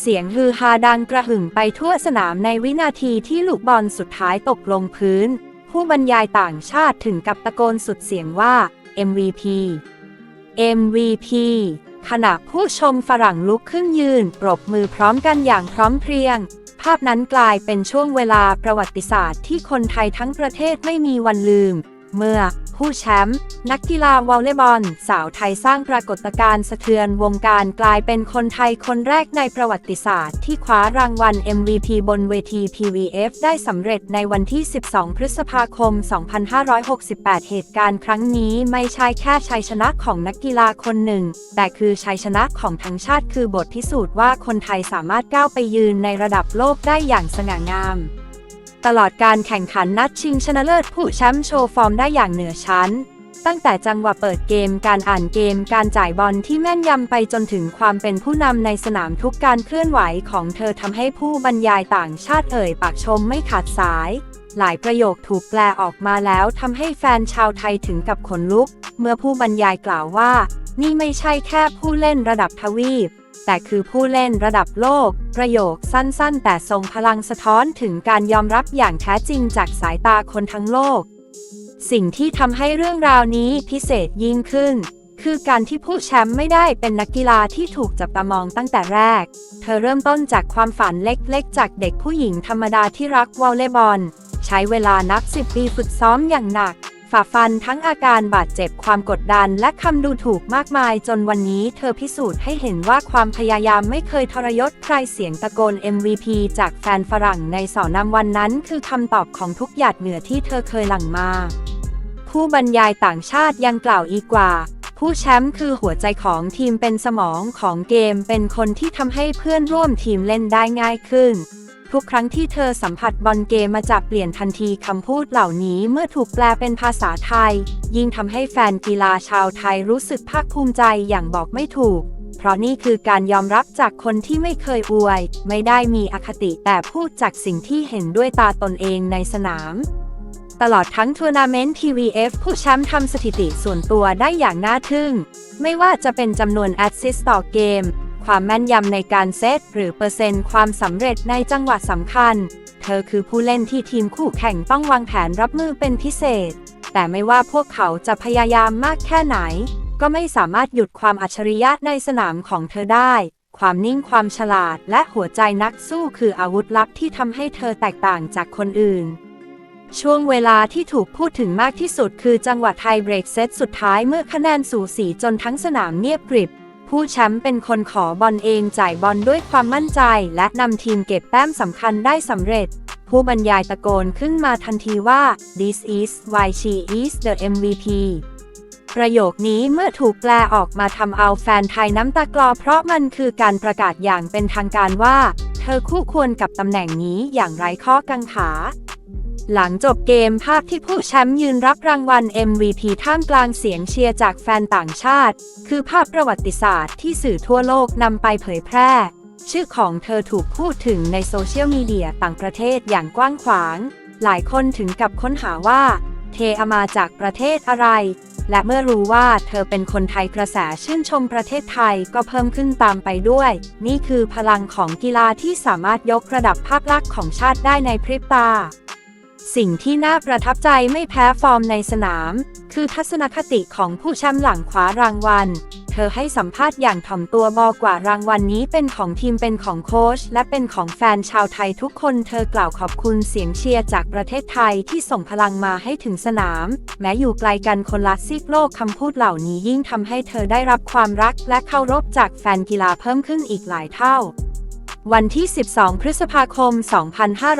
เสียงฮือฮาดังกระหึ่มไปทั่วสนามในวินาทีที่ลูกบอลสุดท้ายตกลงพื้น ผู้บรรยายต่างชาติถึงกับตะโกนสุดเสียงว่า MVP MVP ขณะผู้ชมฝรั่งลุกขึ้นยืน ปรบมือพร้อมกันอย่างพร้อมเพรียง ภาพนั้นกลายเป็นช่วงเวลาประวัติศาสตร์ที่คนไทยทั้งประเทศไม่มีวันลืม เมื่อ ผู้แชมป์นักกีฬาวอลเลย์บอล สาวไทยสร้างปรากฏการณ์สะเทือนวงการกลายเป็นคนไทยคนแรกในประวัติศาสตร์ ที่คว้ารางวัล MVP บนเวที PVF ได้สำเร็จในวันที่ 12 พฤษภาคม 2568 เหตุการณ์ครั้งนี้ไม่ใช่แค่ชัยชนะของนักกีฬาคนหนึ่ง แต่คือชัยชนะของทั้งชาติคือบทพิสูจน์ว่าคนไทยสามารถก้าวไปยืนในระดับโลกได้อย่างสง่างาม ตลอดการแข่งขันนัดชิงชนะเลิศผู้แชมป์โชว์ฟอร์มได้อย่างเหนือชั้น ตั้งแต่จังหวะเปิดเกมการอ่านเกมการจ่ายบอลที่แม่นยำไปจนถึงความเป็นผู้นำในสนามทุกการเคลื่อนไหวของเธอทำให้ผู้บรรยายต่างชาติเอ่ยปากชมไม่ขาดสาย หลายประโยคถูกแปลออกมาแล้วทำให้แฟนชาวไทยถึงกับขนลุก เมื่อผู้บรรยายกล่าวว่า นี่ไม่ใช่แค่ผู้เล่นระดับทวีป แต่คือผู้เล่นระดับโลก ประโยคสั้นๆ แต่ทรงพลังสะท้อนถึงการยอมรับอย่างแท้จริงจากสายตาคนทั้งโลก สิ่งที่ทำให้เรื่องราวนี้พิเศษยิ่งขึ้นคือการที่ผู้แชมป์ไม่ได้เป็นนักกีฬาที่ถูกจับตามองตั้งแต่แรก เธอเริ่มต้นจากความฝันเล็กๆ จากเด็กผู้หญิงธรรมดาที่รักวอลเลย์บอล ช้เวลานับสิบปีฝึกซ้อมอย่างหนัก ฝ่าฟันทั้งอาการบาดเจ็บความกดดันและคำดูถูกมากมายจนวันนี้เธอพิสูจน์ให้เห็นว่าความพยายามไม่เคยทรยศใครเสียงตะโกน MVP จากแฟนฝรั่งในสอนามวันนั้นคือคำตอบของทุกหยาดเหงื่อที่เธอเคยหลั่งมาผู้บรรยายต่างชาติยังกล่าวอีกว่า ผู้แชมป์คือหัวใจของทีมเป็นสมองของเกมเป็นคนที่ทำให้เพื่อนร่วมทีมเล่นได้ง่ายขึ้น ทุกครั้งที่เธอสัมผัสบอลเกมมาจากเปลี่ยนทันทีคำพูดเหล่านี้เมื่อถูกแปลเป็นภาษาไทย ยิ่งทำให้แฟนกีฬาชาวไทยรู้สึกภาคภูมิใจอย่างบอกไม่ถูก เพราะนี่คือการยอมรับจากคนที่ไม่เคยอวย ไม่ได้มีอคติแต่พูดจากสิ่งที่เห็นด้วยตาตนเองในสนาม ตลอดทั้งทัวร์นาเมนต์ TVF ผู้แชมป์ทำสถิติส่วนตัวได้อย่างน่าทึ่ง ไม่ว่าจะเป็นจำนวนแอ s ซิสต์ต่อเกม ความแม่นยำในการเซตหรือเปอร์เซ็นต์ความสำเร็จในจังหวะสำคัญ เธอคือผู้เล่นที่ทีมคู่แข่งต้องวางแผนรับมือเป็นพิเศษ แต่ไม่ว่าพวกเขาจะพยายามมากแค่ไหน ก็ไม่สามารถหยุดความอัจฉริยะในสนามของเธอได้ ความนิ่งความฉลาดและหัวใจนักสู้คืออาวุธลับที่ทำให้เธอแตกต่างจากคนอื่นช่วงเวลาที่ถูกพูดถึงมากที่สุดคือจังหวะไทยเบรกเซตสุดท้ายเมื่อคะแนนสูสีจนทั้งสนามเงียบกริบ ผู้แชมป์เป็นคนขอบอลเองจ่ายบอลด้วยความมั่นใจ และนำทีมเก็บแต้มสำคัญได้สำเร็จ ผู้บรรยายตะโกนขึ้นมาทันทีว่า this is why she is the MVP ประโยคนี้เมื่อถูกแปลออกมาทำเอาแฟนไทยน้ำตากลอ เพราะมันคือการประกาศอย่างเป็นทางการว่า เธอคู่ควรกับตำแหน่งนี้อย่างไร้ข้อกังขา หลังจบเกมภาพที่ผู้แชมป์ยืนรับรางวัล MVP ท่ามกลางเสียงเชียร์จากแฟนต่างชาติ คือภาพประวัติศาสตร์ที่สื่อทั่วโลกนำไปเผยแพร่ ชื่อของเธอถูกพูดถึงในโซเชียลมีเดียต่างประเทศอย่างกว้างขวาง หลายคนถึงกับค้นหาว่าเทอมาจากประเทศอะไร และเมื่อรู้ว่าเธอเป็นคนไทยกระแสชื่นชมประเทศไทยก็เพิ่มขึ้นตามไปด้วย นี่คือพลังของกีฬาที่สามารถยกระดับภาพลักษณ์ของชาติได้ในพริบตา สิ่งที่น่าประทับใจไม่แพ้ฟอร์มในสนาม คือทัศนคติของผู้แชมป์หลังคว้ารางวัล เธอให้สัมภาษณ์อย่างถ่อมตัวบอกว่ารางวัลนนี้เป็นของทีมเป็นของโค้ชและเป็นของแฟนชาวไทยทุกคนเธอกล่าวขอบคุณเสียงเชียร์จากประเทศไทยที่ส่งพลังมาให้ถึงสนาม แม้อยู่ไกลกันคนละซีกโลกคำพูดเหล่านี้ยิ่งทำให้เธอได้รับความรักและเคารพจากแฟนกีฬาเพิ่มขึ้นอีกหลายเท่า วันที่ 12 พฤษภาคม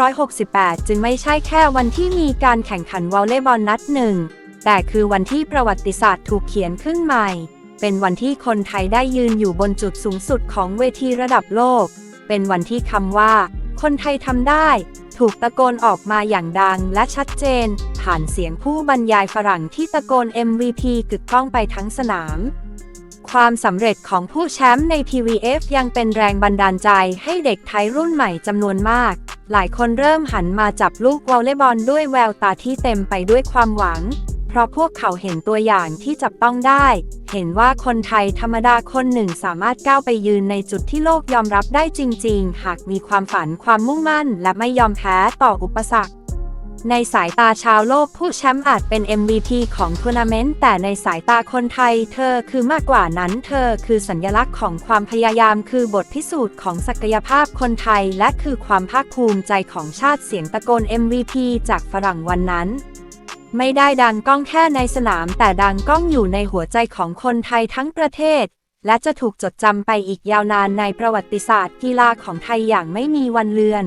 2568 จึงไม่ใช่แค่วันที่มีการแข่งขันวอลเลย์บอลนัดหนึ่ง แต่คือวันที่ประวัติศาสตร์ถูกเขียนขึ้นใหม่ เป็นวันที่คนไทยได้ยืนอยู่บนจุดสูงสุดของเวทีระดับโลก เป็นวันที่คำว่า คนไทยทำได้ ถูกตะโกนออกมาอย่างดังและชัดเจน ผ่านเสียงผู้บรรยายฝรั่งที่ตะโกน MVP กึกก้องไปทั้งสนาม ความสำเร็จของผู้แชมป์ใน PVF ยังเป็นแรงบันดาลใจให้เด็กไทยรุ่นใหม่จำนวนมาก หลายคนเริ่มหันมาจับลูกวอลเลย์บอลด้วยแววตาที่เต็มไปด้วยความหวังเพเพราะพวกเขาเห็นตัวอย่างที่จับต้องได้ เห็นว่าคนไทยธรรมดาคนหนึ่งสามารถก้าวไปยืนในจุดที่โลกยอมรับได้จริง ๆ หากมีความฝันความมุ่งมั่น และไม่ยอมแพ้ต่ออุปสรรค ในสายตาชาวโลกผู้แชมป์อาจเป็น MVP ของทัวร์นาเมนต์แต่ในสายตาคนไทย เธอคือมากกว่านั้นเธอคือสัญลักษณ์ของความพยายามคือบทพิสูจน์ของศักยภาพคนไทย และคือความภาคภูมิใจของชาติเสียงตะโกน MVP จากฝรั่งวันนั้นไม่ได้ดังก้องแค่ในสนาม แต่ดังก้องอยู่ในหัวใจของคนไทยทั้งประเทศ และจะถูกจดจำไปอีกยาวนานในประวัติศาสตร์กีฬาของไทยอย่างไม่มีวันเลือน